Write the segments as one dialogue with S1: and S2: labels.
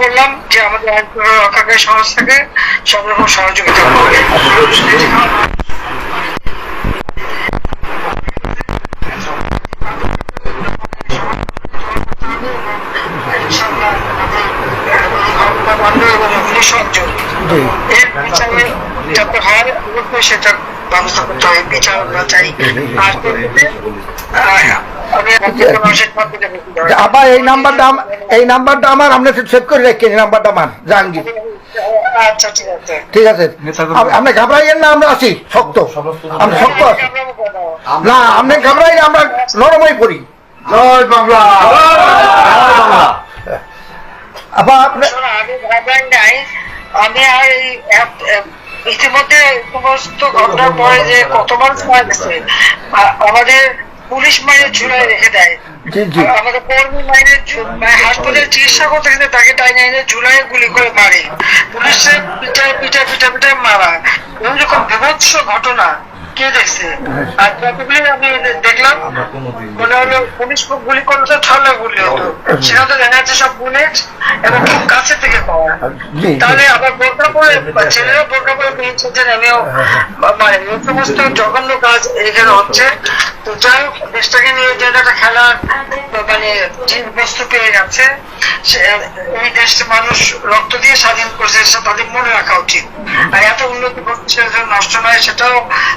S1: করলাম যে আমাদের রক্ষাকারী সংস্থাকে সব রকম সহযোগিতা করবে এবং নিঃসংযোগ এর বিচারে যাতে সেটা ব্যবস্থা করতে হবে। বিচার আমরা চাই। আর
S2: আবার এই নাম্বারটা এই নাম্বারটা আমার আপনি সেভ করে রাখেন এই নাম্বারটা আমার জাহাঙ্গীর।
S1: আচ্ছা ঠিক আছে।
S2: ঠিক আছে। আপ- আপনি ঘাবড়াইয়েন না আমরা আছি শক্ত। আমরা শক্ত আছি না আপনি ঘাবড়াই আমরা নরমই করি
S3: জয় বাংলা।
S2: আবার আপনি
S1: আমি নাই। আমি আর এই ইতিমধ্যে সমস্ত ঘটনার পরে যে কত মানুষ মারা গেছে আমাদের পুলিশ মাইনের ঝুলাই রেখে দেয়। আমাদের কর্মী মাইনের মানে হাসপাতালে চিকিৎসা করতে গেলে তাকে টাইনে এনে ঝুলাই গুলি করে মারে। পুলিশের পিঠায় পিঠা পিঠা পিঠা মারা এরকম যখন বিভৎস ঘটনা কে দেখছে? আর যতগুলি আমি মনে হলো পুলিশ গুলি করলে তো গুলি হতো। সেখানে তো দেখা যাচ্ছে সব বুলেট এবং খুব কাছে থেকে পাওয়া।
S2: জি, জি।
S1: তাহলে আবার বোরকা পরে ছেলেরা বোরকা পরে বেরিয়েছে যে নেমেও মানে এই সমস্ত জঘন্য কাজ এখানে হচ্ছে। তো যাই হোক দেশটাকে নিয়ে যে একটা খেলার মানে বস্তু পেয়ে গেছে এই দেশটা মানুষ রক্ত দিয়ে স্বাধীন করছে তাদের মনে রাখা উচিত। আর এত উন্নতি করছে নষ্ট নয় সেটাও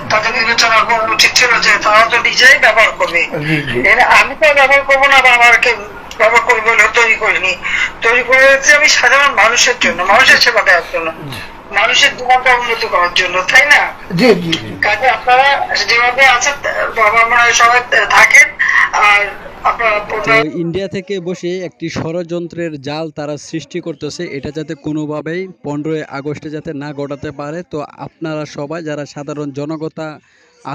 S1: তাদের বিবেচনা করা উচিত ছিল যে তারা তো নিজেই ব্যবহার করবে। আমি তো ব্যবহার করব না বা আমাকে ব্যবহার করব বলে তৈরি করিনি। তৈরি করেছি আমি সাধারণ মানুষের জন্য মানুষের সেবা দেওয়ার জন্য মানুষের জীবনটা উন্নতি করার জন্য তাই না? কাজে আপনারা যেভাবে আছেন বাবা মা সবাই থাকেন আর
S4: ইন্ডিয়া থেকে বসে একটি ষড়যন্ত্রের জাল তারা সৃষ্টি করতেছে, এটা যাতে কোনোভাবেই পনেরোই আগস্টে যাতে না ঘটাতে পারে। তো আপনারা সবাই যারা সাধারণ জনগতা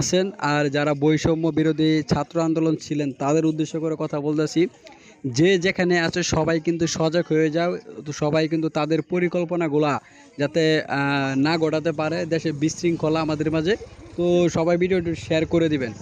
S4: আছেন আর যারা বৈষম্য বিরোধী ছাত্র আন্দোলন ছিলেন, তাদের উদ্দেশ্য করে কথা বলতেছি। যে যেখানে আছে সবাই কিন্তু সজাগ হয়ে যাও, তো সবাই কিন্তু তাদের পরিকল্পনাগুলা যাতে না ঘটাতে পারে। দেশে বিশৃঙ্খলা আমাদের মাঝে। তো সবাই ভিডিওটি শেয়ার করে দিবেন।